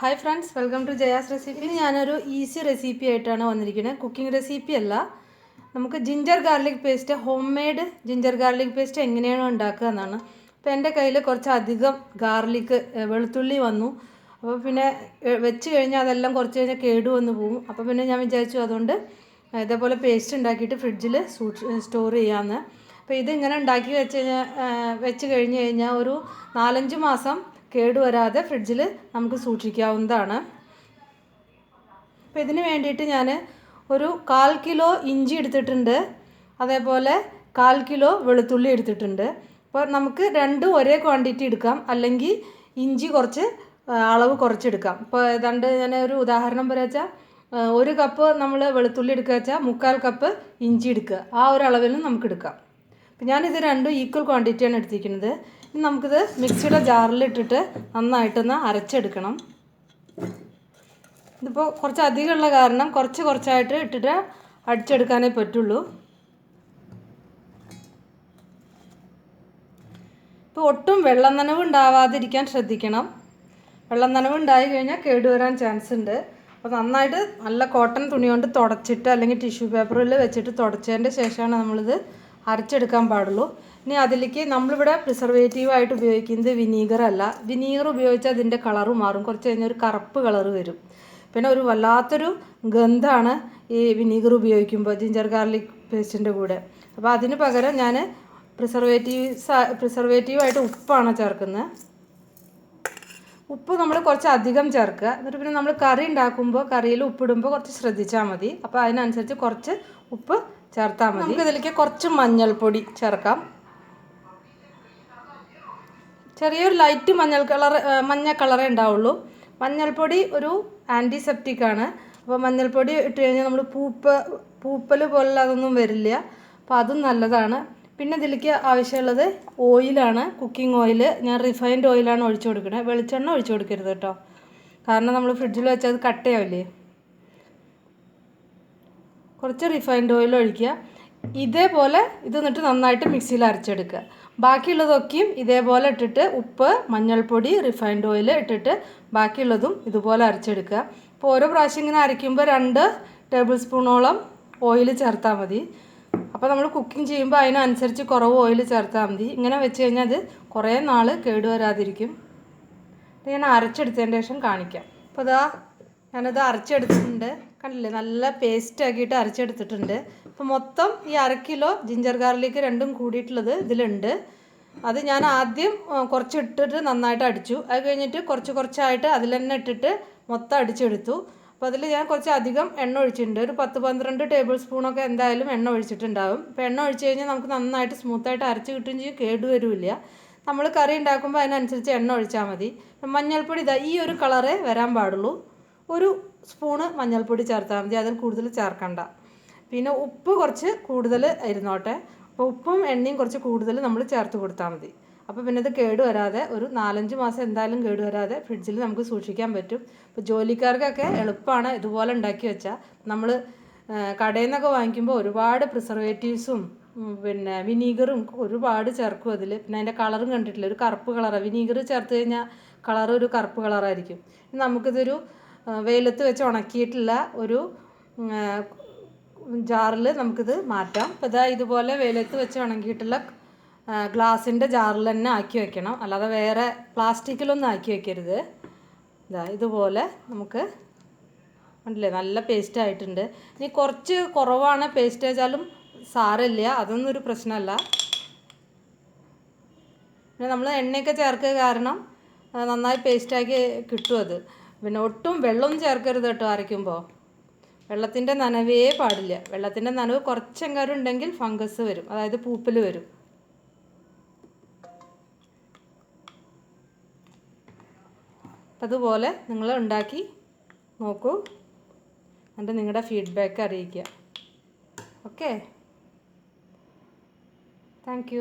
Hi friends welcome to Jaya's recipe ഇന്ന് ഞാനൊരു easy recipe ആയിട്ടാണ് വന്നിരിക്കുന്നത്. കുക്കിംഗ് റെസിപ്പി അല്ല. നമുക്ക് ginger garlic paste homemade ginger garlic paste എങ്ങനെയാണ് ഉണ്ടാക്കുക എന്നാണ്. അപ്പോൾ എന്റെ കയ്യിൽ കുറച്ചധികം ഗാർലിക് വെളുത്തുള്ളി വന്നു. അപ്പോൾ പിന്നെ വെച്ച് കഴിഞ്ഞാൽ അതെല്ലാം കുറച്ച് കഴിഞ്ഞാൽ കേടു വന്ന് പോകും. അപ്പോൾ പിന്നെ ഞാൻ വിചാരിച്ചു അതുകൊണ്ട് ഇതേപോലെ പേസ്റ്റ് ഉണ്ടാക്കിയിട്ട് ഫ്രിഡ്ജിൽ സൂക്ഷി സ്റ്റോർ ചെയ്യാമെന്ന് അപ്പോൾ ഇത് ഇങ്ങനെ ഉണ്ടാക്കി വെച്ച് കഴിഞ്ഞാൽ വെച്ച് കഴിഞ്ഞ് കഴിഞ്ഞാൽ ഒരു നാലഞ്ച് മാസം കേടുവരാതെ ഫ്രിഡ്ജിൽ നമുക്ക് സൂക്ഷിക്കാവുന്നതാണ്. അപ്പോൾ ഇതിന് വേണ്ടിയിട്ട് ഞാൻ ഒരു കാൽ കിലോ ഇഞ്ചി എടുത്തിട്ടുണ്ട്. അതേപോലെ കാൽ കിലോ വെളുത്തുള്ളി എടുത്തിട്ടുണ്ട്. അപ്പോൾ നമുക്ക് രണ്ടും ഒരേ ക്വാണ്ടിറ്റി എടുക്കാം. അല്ലെങ്കിൽ ഇഞ്ചി കുറച്ച് അളവ് കുറച്ചെടുക്കാം. ഇപ്പോൾ ഏതാണ്ട് ഞാൻ ഒരു ഉദാഹരണം പറയുക വെച്ചാൽ ഒരു കപ്പ് നമ്മൾ വെളുത്തുള്ളി എടുക്കുക വെച്ചാൽ മുക്കാൽ കപ്പ് ഇഞ്ചി എടുക്കുക. ആ ഒരു അളവിലും നമുക്ക് എടുക്കാം. അപ്പം ഞാനിത് രണ്ടും ഈക്വൽ ക്വാണ്ടിറ്റിയാണ് എടുത്തിരിക്കുന്നത്. ഇനി നമുക്കിത് മിക്സിയുടെ ജാറിലിട്ടിട്ട് നന്നായിട്ടൊന്ന് അരച്ചെടുക്കണം. ഇതിപ്പോൾ കുറച്ച് അധികമുള്ള കാരണം കുറച്ച് കുറച്ചായിട്ട് ഇട്ടിട്ട് അടിച്ചെടുക്കാനേ പറ്റുള്ളൂ. ഇപ്പോൾ ഒട്ടും വെള്ളം നനവ് ഉണ്ടാവാതിരിക്കാൻ ശ്രദ്ധിക്കണം. വെള്ളം നനവ് ഉണ്ടായി കഴിഞ്ഞാൽ കേടുവരാൻ ചാൻസ് ഉണ്ട്. അപ്പോൾ നന്നായിട്ട് നല്ല കോട്ടൺ തുണി കൊണ്ട് തുടച്ചിട്ട് അല്ലെങ്കിൽ ടിഷ്യൂ പേപ്പറിൽ വെച്ചിട്ട് തുടച്ചതിന്റെ ശേഷമാണ് നമ്മളിത് അരച്ചെടുക്കാൻ പാടുള്ളൂ. ഇനി അതിലേക്ക് നമ്മളിവിടെ പ്രിസർവേറ്റീവ് ആയിട്ട് ഉപയോഗിക്കുന്നത് വിനീഗർ അല്ല. വിനീഗർ ഉപയോഗിച്ചാൽ അതിന്റെ കളറ് മാറും. കുറച്ച് കഴിഞ്ഞാൽ ഒരു കറുപ്പ് കളറ് വരും. പിന്നെ ഒരു വല്ലാത്തൊരു ഗന്ധമാണ് ഈ വിനീഗർ ഉപയോഗിക്കുമ്പോൾ ജിഞ്ചർ ഗാർലിക് പേസ്റ്റിന്റെ കൂടെ. അപ്പോൾ അതിന് പകരം ഞാൻ പ്രിസർവേറ്റീവ് പ്രിസർവേറ്റീവായിട്ട് ഉപ്പാണ് ചേർക്കുന്നത് ഉപ്പ് നമ്മൾ കുറച്ച് അധികം ചേർക്കുക. എന്നിട്ട് പിന്നെ നമ്മൾ കറി ഉണ്ടാക്കുമ്പോൾ കറിയിൽ ഉപ്പിടുമ്പോൾ കുറച്ച് ശ്രദ്ധിച്ചാൽ മതി. അപ്പോൾ അതിനനുസരിച്ച് കുറച്ച് ഉപ്പ് ചേർത്താൽ മതി. നമുക്ക് ഇതിലേക്ക് കുറച്ച് മഞ്ഞൾപ്പൊടി ചേർക്കാം. ചെറിയൊരു ലൈറ്റ് മഞ്ഞൾ കളർ മഞ്ഞ കളറേ ഉണ്ടാവുള്ളൂ. മഞ്ഞൾപ്പൊടി ഒരു ആന്റിസെപ്റ്റിക് ആണ്. അപ്പോൾ മഞ്ഞൾപ്പൊടി ഇട്ട് കഴിഞ്ഞാൽ നമ്മൾ പൂപ്പ പൂപ്പൽ പോലുള്ള അതൊന്നും വരില്ല. അപ്പോൾ അതും നല്ലതാണ്. പിന്നെ ഇതിലേക്ക് ആവശ്യമുള്ളത് ഓയിലാണ് കുക്കിംഗ് ഓയിൽ ഞാൻ റിഫൈൻഡ് ഓയിലാണ് ഒഴിച്ചു കൊടുക്കുന്നത് വെളിച്ചെണ്ണ ഒഴിച്ചു കൊടുക്കരുത് കേട്ടോ. കാരണം നമ്മൾ ഫ്രിഡ്ജിൽ വെച്ചാൽ അത് കട്ടയാവില്ലേ? കുറച്ച് റിഫൈൻഡ് ഓയിൽ ഒഴിക്കുക. ഇതേപോലെ ഇത് എന്നിട്ട് നന്നായിട്ട് മിക്സിയിൽ അരച്ചെടുക്കുക. ബാക്കിയുള്ളതൊക്കെയും ഇതേപോലെ ഇട്ടിട്ട് ഉപ്പ് മഞ്ഞൾപ്പൊടി റിഫൈൻഡ് ഓയിൽ ഇട്ടിട്ട് ബാക്കിയുള്ളതും ഇതുപോലെ അരച്ചെടുക്കുക. അപ്പോൾ ഓരോ പ്രാവശ്യം ഇങ്ങനെ അരയ്ക്കുമ്പോൾ രണ്ട് ടേബിൾ സ്പൂണോളം ഓയിൽ ചേർത്താൽ മതി. അപ്പോൾ നമ്മൾ കുക്കിംഗ് ചെയ്യുമ്പോൾ അതിനനുസരിച്ച് കുറവ് ഓയിൽ ചേർത്താൽ മതി. ഇങ്ങനെ വെച്ച് കഴിഞ്ഞാൽ അത് കുറേ നാൾ കേടുവരാതിരിക്കും. ഞാൻ അരച്ചെടുത്തതിന്റെ ശേഷം കാണിക്കാം. അപ്പോൾ ഇതാ ഞാനത് അരച്ചെടുത്തിട്ടുണ്ട്. കണ്ടില്ലേ? നല്ല പേസ്റ്റ് ആക്കിയിട്ട് അരച്ചെടുത്തിട്ടുണ്ട്. അപ്പോൾ മൊത്തം ഈ അര കിലോ ജിഞ്ചർ ഗാർലിക് രണ്ടും കൂടിയിട്ടുള്ളത് ഇതിലുണ്ട്. അത് ഞാൻ ആദ്യം കുറച്ച് ഇട്ടിട്ട് നന്നായിട്ട് അടിച്ചു. അത് കഴിഞ്ഞിട്ട് കുറച്ച് കുറച്ചായിട്ട് അതിൽ തന്നെ ഇട്ടിട്ട് മൊത്തം അടിച്ചെടുത്തു. അപ്പോൾ അതിൽ ഞാൻ കുറച്ച് അധികം എണ്ണ ഒഴിച്ചിട്ടുണ്ട്. ഒരു പത്ത് പന്ത്രണ്ട് ടേബിൾ സ്പൂണൊക്കെ എന്തായാലും എണ്ണ ഒഴിച്ചിട്ടുണ്ടാവും. അപ്പോൾ എണ്ണ ഒഴിച്ച് കഴിഞ്ഞാൽ നമുക്ക് നന്നായിട്ട് സ്മൂത്തായിട്ട് അരച്ച് കിട്ടുകയും ചെയ്യും. കേടുവരില്ല നമ്മൾ കറി ഉണ്ടാക്കുമ്പോൾ അതിനനുസരിച്ച് എണ്ണ ഒഴിച്ചാൽ മതി. മഞ്ഞൾപ്പൊടി ഇതാ ഈ ഒരു കളറേ വരാൻ പാടുള്ളൂ. ഒരു സ്പൂണ് മഞ്ഞൾപ്പൊടി ചേർത്താൽ മതി. അതിൽ കൂടുതൽ ചേർക്കണ്ട. പിന്നെ ഉപ്പ് കുറച്ച് കൂടുതൽ ഇരുന്നോട്ടെ അപ്പോൾ ഉപ്പും എണ്ണയും കുറച്ച് കൂടുതൽ നമ്മൾ ചേർത്ത് കൊടുത്താൽ മതി. അപ്പോൾ പിന്നെ ഇത് കേട് വരാതെ ഒരു നാലഞ്ച് മാസം എന്തായാലും കേട് വരാതെ ഫ്രിഡ്ജിൽ നമുക്ക് സൂക്ഷിക്കാൻ പറ്റും. ഇപ്പോൾ ജോലിക്കാർക്കൊക്കെ എളുപ്പമാണ് ഇതുപോലെ ഉണ്ടാക്കി വെച്ചാൽ നമ്മൾ കടയിൽ നിന്നൊക്കെ വാങ്ങിക്കുമ്പോൾ ഒരുപാട് പ്രിസർവേറ്റീവ്സും പിന്നെ വിനീഗറും ഒരുപാട് ചേർക്കും അതിൽ പിന്നെ അതിന്റെ കളറും കണ്ടിട്ടില്ല? ഒരു കറുപ്പ് കളറാണ് വിനീഗർ ചേർത്ത് കഴിഞ്ഞാൽ കളർ ഒരു കറുപ്പ് കളറായിരിക്കും. നമുക്കിതൊരു വെയിലത്ത് വെച്ച് ഉണക്കിയിട്ടുള്ള ഒരു ജാറിൽ നമുക്കിത് മാറ്റാം. അപ്പോൾ ഇതാ ഇതുപോലെ വെയിലത്ത് വെച്ച് ഉണക്കിയിട്ടുള്ള ഗ്ലാസിന്റെ ജാറിൽ തന്നെ ആക്കി വെക്കണം. അല്ലാതെ വേറെ പ്ലാസ്റ്റിക്കിലൊന്നും ആക്കി വെക്കരുത്. ഇതാ ഇതുപോലെ നമുക്ക് ഉണ്ടല്ലേ നല്ല പേസ്റ്റ് ആയിട്ടുണ്ട്. ഇനി കുറച്ച് കുറവാണ് പേസ്റ്റ് വെച്ചാലും സാരമില്ല അതൊന്നും ഒരു പ്രശ്നമല്ല. പിന്നെ നമ്മൾ എണ്ണയൊക്കെ ചേർക്കുക കാരണം നന്നായി പേസ്റ്റാക്കി കിട്ടും അത്. പിന്നെ ഒട്ടും വെള്ളം ചേർക്കരുത് കേട്ടോ അരയ്ക്കുമ്പോൾ വെള്ളത്തിന്റെ നനവേ പാടില്ല. വെള്ളത്തിന്റെ നനവ് കുറച്ചെങ്കാരും ഉണ്ടെങ്കിൽ ഫംഗസ് വരും. അതായത് പൂപ്പൽ വരും. അതുപോലെ നിങ്ങൾ ഉണ്ടാക്കി നോക്കൂ. എന്നിട്ട് നിങ്ങളുടെ ഫീഡ്ബാക്ക് അറിയിക്കുക. Okay thank